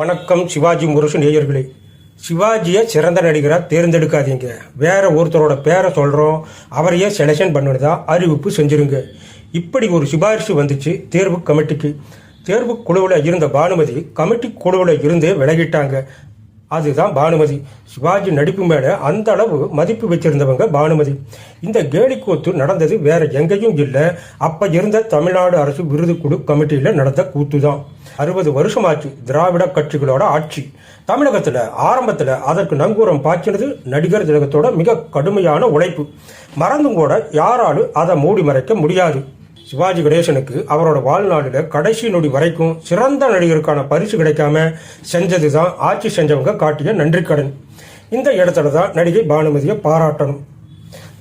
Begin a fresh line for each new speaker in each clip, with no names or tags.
வணக்கம் சிவாஜி முரசு நேயர்களே. சிவாஜியை சிறந்த நடிகராக தேர்ந்தெடுக்காதீங்க. வேற ஒருத்தரோட பேரை சொல்கிறோம் அவரையே செலெக்ஷன் பண்ணுறதா அறிவிப்பு செஞ்சிருங்க. இப்படி ஒரு சிபாரிசு வந்துச்சு தேர்வு கமிட்டிக்கு. தேர்வு குழுவில் இருந்த பானுமதி கமிட்டி குழுவில் இருந்தே விலகிட்டாங்க. அதுதான் பானுமதி. சிவாஜி நடிப்பு மேலே அந்த அளவு மதிப்பு வச்சிருந்தவங்க பானுமதி. இந்த கேலிக்கூத்து நடந்தது வேற எங்கேயும் இல்லை. அப்போ இருந்த தமிழ்நாடு அரசு விருது குழு கமிட்டியில் நடந்த கூத்து தான் அறுபது வருஷமாச்சு திராவிட கட்சிகளோட ஆட்சி. தமிழகத்தில் ஆரம்பத்தில் அதற்கு நங்கூரம் பாய்ச்சினது நடிகர் திலகத்தோட மிக கடுமையான உழைப்பு. மறந்தும் கூட யாராலும் அதை மூடி மறைக்க முடியாது. சிவாஜி கணேசனுக்கு அவரோட வாழ்நாளில் கடைசி நொடி வரைக்கும் சிறந்த நடிகருக்கான பரிசு கிடைக்காம செஞ்சது தான் ஆட்சி செஞ்சவங்க காட்டிய நன்றி கடன் இந்த இடத்துல தான் நடிகை பானுமதியை பாராட்டணும்.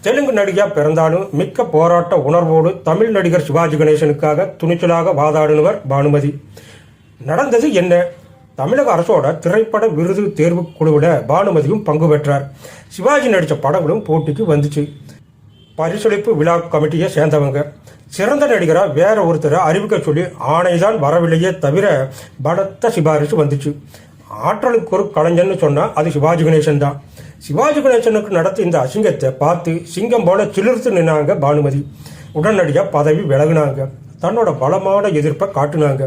தெலுங்கு நடிகையாக பிறந்தாலும் மிக்க போராட்ட உணர்வோடு தமிழ் நடிகர் சிவாஜி கணேசனுக்காக துணிச்சலாக வாதாடினவர் பானுமதி. நடந்தது என்ன? தமிழக அரசோட திரைப்பட விருது தேர்வு குழுவில் பானுமதியும் பங்கு பெற்றார். சிவாஜி நடித்த படங்களும் போட்டிக்கு வந்துச்சு. பரிசளிப்பு விழா கமிட்டியை சேர்ந்தவங்க. சிறந்த நடிகரா வேற ஒருத்தரை அறிவிக்க சொல்லி ஆணைதான் வரவில்லையே தவிர பலத்த சிபாரிசு வந்துச்சு. ஆற்றலுக்கு ஒரு கலைஞன்னு சொன்னால் அது சிவாஜி கணேசன் தான். சிவாஜி கணேசனுக்கு நடத்த இந்த அசிங்கத்தை பார்த்து சிங்கம் போல சிலிர்த்து நின்னாங்க பானுமதி. உடனடியாக பதவி விலகுனாங்க. தன்னோட பலமான எதிர்ப்பை காட்டினாங்க.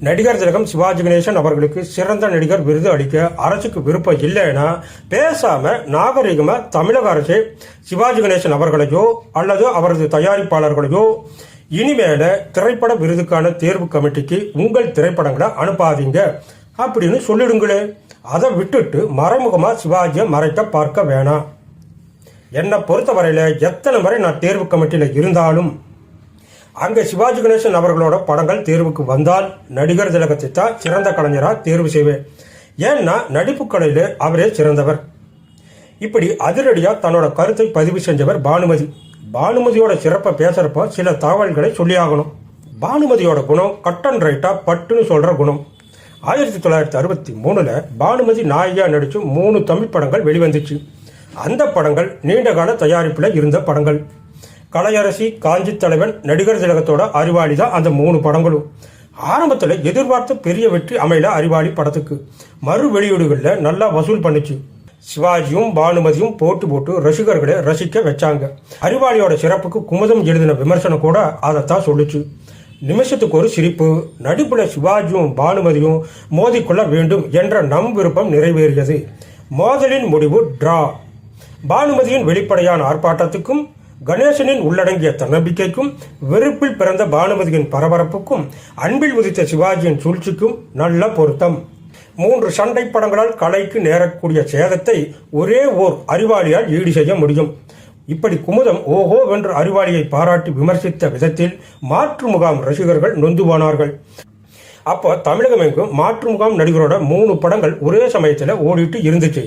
நடிகர் திலகம் சிவாஜி கணேசன் அவர்களுக்கு சிறந்த நடிகர் விருது அளிக்க அரசுக்கு விருப்பம் இல்லைன்னா பேசாம நாகரிகமா தமிழக அரசே சிவாஜி கணேசன் அவர்களையோ அல்லது அவரது தயாரிப்பாளர்களையோ இனிமேல திரைப்பட விருதுக்கான தேர்வு கமிட்டிக்கு உங்கள் திரைப்படங்களை அனுப்பாதீங்க. அப்படின்னு சொல்லிடுங்களே. அதை விட்டுட்டு மறைமுகமா சிவாஜியை மறைக்க பார்க்க வேணாம். என்னை பொறுத்தவரையில எத்தனை முறை நான் தேர்வு கமிட்டியில் இருந்தாலும் அங்கே சிவாஜி கணேசன் அவர்களோட படங்கள் தேர்வுக்கு வந்தால் நடிகர் திலகத்தை தான் சிறந்த கலைஞராக தேர்வு செய்வேன். ஏன்னா நடிப்பு கலையில் அவரே சிறந்தவர். இப்படி அதிரடியாக தன்னோட கருத்தை பதிவு செஞ்சவர் பானுமதி. பானுமதியோட சிறப்பை பேசுகிறப்போ சில தகவல்களை சொல்லியாகணும் பானுமதியோட குணம் கட் அண்ட் ரைட்டாக பட்டுன்னு சொல்கிற குணம். ஆயிரத்தி தொள்ளாயிரத்தி அறுபத்தி மூணில் பானுமதி நாயகியாக நடித்து மூணு தமிழ் படங்கள் வெளிவந்துச்சு. அந்த படங்கள் நீண்டகால தயாரிப்பில் இருந்த படங்கள். கலையரசி காஞ்சி தலைவன் நடிகர் திலகத்தோட அறிவாளி தான் அந்த மூணு படங்களும். ஆரம்பத்தில் எதிர்பார்த்த பெரிய வெற்றி அமையல அறிவாளி படத்துக்கு. மறு வெளியீடுகளில் நல்லா வசூல் பண்ணுச்சு. சிவாஜியும் பானுமதியும் போட்டு போட்டு ரசிகர்களை ரசிக்க வச்சாங்க. அறிவாளியோட சிறப்புக்கு குமுதம் எழுதின விமர்சனம் கூட அதைத்தான் சொல்லுச்சு. நிமிஷத்துக்கு ஒரு சிரிப்பு நடிப்புல சிவாஜியும் பானுமதியும் மோதிக்கொள்ள வேண்டும் என்ற நம் விருப்பம் நிறைவேறியது. மோதலின் முடிவு டிரா. பானுமதியின் வெளிப்படையான ஆர்ப்பாட்டத்துக்கும் கணேசனின் உள்ளடங்கிய தன்னம்பிக்கைக்கும் வெறுப்பில் பிறந்த பானுமதியின் பரபரப்புக்கும் அன்பில் உதித்த சிவாஜியின் சூழ்ச்சிக்கும் நல்ல பொருத்தம். மூன்று சண்டை படங்களால் கலைக்கு நேரக்கூடிய சேதத்தை ஒரே ஓர் அறிவாளியால் ஈடு செய்ய முடியும். இப்படி குமுதம் ஓஹோ வென்று அறிவாளியை பாராட்டி விமர்சித்த விதத்தில் மாற்று முகாம் ரசிகர்கள் நொந்து போனார்கள் அப்போ தமிழகம் எங்கும் மாற்று முகாம் நடிகரோட மூணு படங்கள் ஒரே சமயத்தில் ஓடிட்டு இருந்துச்சு.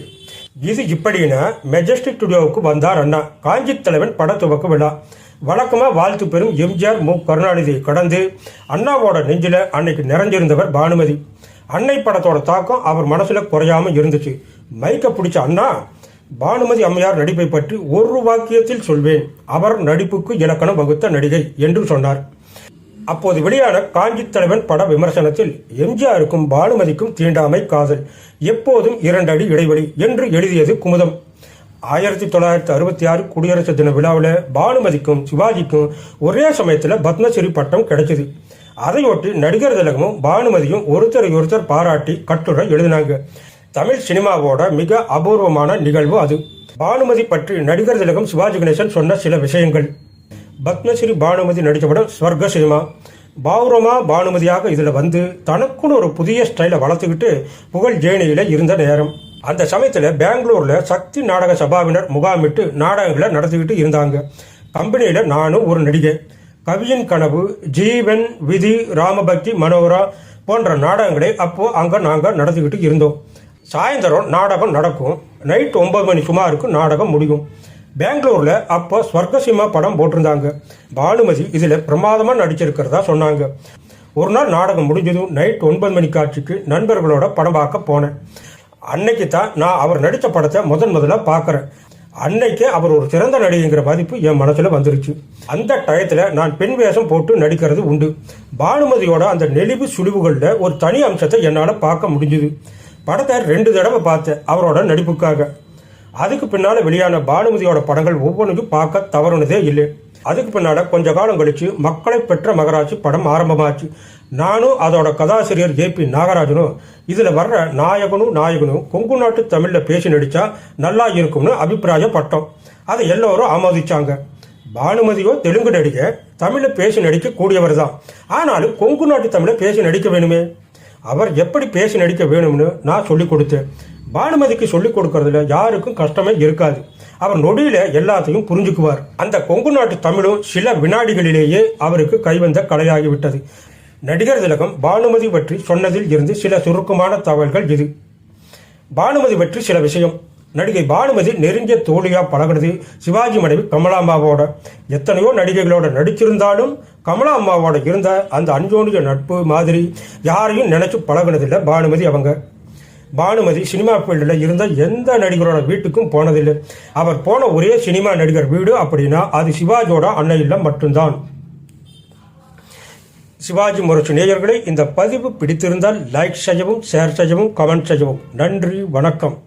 இது இப்படின்னா மெஜஸ்டிக் ஸ்டுடியோவுக்கு வந்தார் அண்ணா. காஞ்சி தலைவன் பட துவக்க விழா. வழக்கமாக வாழ்த்து பெறும் எம்ஜிஆர் மு. கருணாநிதியை கடந்து அண்ணாவோட நெஞ்சில் அன்னைக்கு நிறைஞ்சிருந்தவர் பானுமதி. அன்னை படத்தோட தாக்கம் அவர் மனசில் குறையாம இருந்துச்சு. மைக்கை பிடிச்ச அண்ணா பானுமதி அம்மையார் நடிப்பை பற்றி ஒரு வாக்கியத்தில் சொல்வேன். அவர் நடிப்புக்கு இலக்கணம் வகுத்த நடிகை என்று சொன்னார். அப்போது வெளியான காஞ்சி தலைவன் பட விமர்சனத்தில் எம்ஜிஆருக்கும் பானுமதிக்கும் தீண்டாமை காதல் எப்போதும் இரண்டடி இடைவெளி என்று எழுதியது குமுதம். ஆயிரத்தி தொள்ளாயிரத்தி அறுபத்தி ஆறு குடியரசு தின விழாவில் பானுமதிக்கும் சிவாஜிக்கும் ஒரே சமயத்தில் பத்மஸ்ரீ பட்டம் கிடைச்சது. அதையொட்டி நடிகர் திலகமும் பானுமதியும் ஒருத்தரை ஒருத்தர் பாராட்டி கட்டுரை எழுதினாங்க. தமிழ் சினிமாவோட மிக அபூர்வமான நிகழ்வு அது. பானுமதி பற்றி நடிகர் திலகம் சிவாஜி கணேசன் சொன்ன சில விஷயங்கள். பத்மஸ்ரீ பானுமதி நடித்த படம் ஸ்வர்க சினிமா. பாவுரமா பானுமதியாக இதில் வந்து தனக்குன்னு ஒரு புதிய ஸ்டைலை வளர்த்துக்கிட்டு புகழ் ஜேனியில் இருந்த நேரம். அந்த சமயத்தில் பெங்களூரில் சக்தி நாடக சபாவினர் முகாமிட்டு நாடகங்களை நடத்திக்கிட்டு இருந்தாங்க. கம்பெனியில் நானும் ஒரு நடிகை. கவியின் கனவு ஜீவன் விதி ராமபக்தி மனோரா போன்ற நாடகங்களை அப்போது அங்கே நாங்கள் நடத்திக்கிட்டு இருந்தோம். சாயந்தரம் நாடகம் நடக்கும். நைட் ஒன்பது மணி சுமாருக்கு நாடகம் முடியும். பெங்களூரில் அப்போ ஸ்வர்கசிமா படம் போட்டிருந்தாங்க. பானுமதி இதில் பிரமாதமாக நடிச்சிருக்கிறதா சொன்னாங்க. ஒரு நாள் நாடகம் முடிஞ்சதும் நைட் ஒன்பது மணி காட்சிக்கு நண்பர்களோட படம் பார்க்க போனேன். அன்னைக்கு தான் நான் அவர் நடித்த படத்தை முதன் முதலாக பார்க்குறேன். அன்னைக்கே அவர் ஒரு சிறந்த நடிகைங்கிற மதிப்பு என் மனசில் வந்துருச்சு. அந்த டயத்தில் நான் பெண் வேஷம் போட்டு நடிக்கிறது உண்டு. பானுமதியோட அந்த நெளிவு சுழிவுகளில் ஒரு தனி அம்சத்தை என்னால் பார்க்க முடிஞ்சுது. படத்தை ரெண்டு தடவை பார்த்தேன் அவரோட நடிப்புக்காக. அதுக்கு பின்னால வெளியான பானுமதியோட படங்கள் ஒவ்வொன்றையும் பார்க்க தவறுனதே இல்லை. அதுக்கு பின்னால கொஞ்ச காலம் கழிச்சு மக்களை பெற்ற மகராஜ் படம் ஆரம்பமாச்சு. நானும் அதோட கதாசிரியர் ஜே பி நாகராஜனும் இதுல வர்ற நாயகனும் நாயகனும் கொங்கு நாட்டு தமிழ்ல பேசி நடிச்சா நல்லா இருக்கும்னு அபிப்பிராயப்பட்டோம். அதை எல்லோரும் ஆமோதிச்சாங்க. பானுமதியோ தெலுங்கு நடிகை தமிழில் பேசி நடிக்க கூடியவர் தான். ஆனாலும் கொங்கு நாட்டு தமிழில் பேசி நடிக்க வேணுமே? அவர் எப்படி பேசி நடிக்க வேணும்னு நான் சொல்லிக் கொடுத்தேன். பானுமதிக்கு சொல்லிக் கொடுக்கறதுல யாருக்கும் கஷ்டமே இருக்காது. அவர் நொடியில எல்லாத்தையும் புரிஞ்சுக்குவார். அந்த கொங்கு நாட்டு தமிழும் சில வினாடிகளிலேயே அவருக்கு கைவந்த கலையாகிவிட்டது. நடிகர் திலகம் பானுமதி பற்றி சொன்னதில் இருந்து சில சுருக்கமான தகவல்கள் இது. பானுமதி பற்றி சில விஷயம். நடிகை பானுமதி நெருங்கிய தோழியா பழகுனது சிவாஜி மனைவி கமலாம்பாவோட எத்தனையோ நடிகைகளோட நடிச்சிருந்தாலும் கமலா அம்மாவோட இருந்த அந்த அஞ்சோனிய நட்பு மாதிரி யாரையும் நினைச்சு பழகுனதில்லை. பானுமதி அவங்க. பானுமதி சினிமா ஃபீல்டில் இருந்த எந்த நடிகரோட வீட்டுக்கும் போனதில்லை. அவர் போன ஒரே சினிமா நடிகர் வீடு அப்படின்னா அது சிவாஜியோட அன்னை இல்லம் மட்டும்தான். சிவாஜி முரசு நேயர்களை இந்த பதிவு பிடித்திருந்தால் லைக் செய்யவும் ஷேர் செய்யவும் கமெண்ட் செய்யவும். நன்றி வணக்கம்.